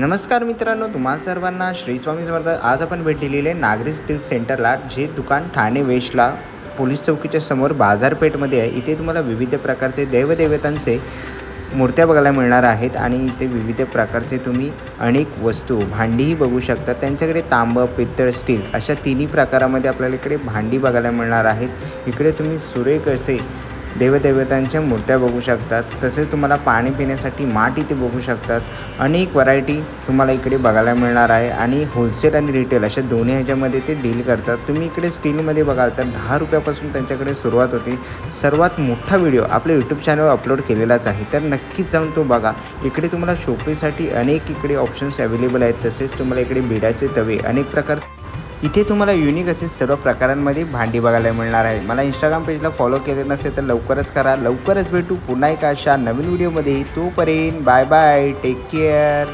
नमस्कार मित्रांनो तुम्हा सर्वांना श्री स्वामी समर्थ. आज आपण भेट दिलेली आहे नागरी स्टील सेंटरला जे दुकान ठाणे वेस्टला पोलीस चौकीच्या समोर बाजारपेठमध्ये आहे. इथे तुम्हाला विविध प्रकारचे देवदेवतांचे मूर्त्या बघायला मिळणार आहेत आणि इथे विविध प्रकारचे तुम्ही अनेक वस्तू भांडीही बघू शकता. त्यांच्याकडे तांबं पित्तळ स्टील अशा तिन्ही प्रकारामध्ये आपल्याला इकडे भांडी बघायला मिळणार आहेत. इकडे तुम्ही सुरेख असे देवदेवतांच्या मूर्त्या बघू शकतात तसेच तुम्हाला पाणी पिण्यासाठी माठ इथे बघू शकतात. अनेक व्हरायटी तुम्हाला इकडे बघायला मिळणार आहे आणि होलसेल आणि रिटेल अशा दोन्ही ह्याच्यामध्ये ते डील करतात. तुम्ही इकडे स्टीलमध्ये बघाल तर दहा रुपयापासून त्यांच्याकडे सुरुवात होते. सर्वात मोठा व्हिडिओ आपल्या यूट्यूब चॅनलवर अपलोड केलेलाच आहे. तर नक्कीच जाऊन तो बघा. इकडे तुम्हाला शोपीसाठी अनेक इकडे ऑप्शन्स अवेलेबल आहेत. तसेच तुम्हाला इकडे बिडाचे तवे अनेक प्रकार इथे तुम्हाला युनिक असे सर्व प्रकारांमध्ये भांडी बघायला मिळणार आहे. मला इंस्टाग्राम पेजला फॉलो केले नसेल तर लवकरच करा. लवकरच भेटू पुन्हा एका अशा नवीन व्हिडिओमध्ये तोपर्यंत बाय बाय टेक केअर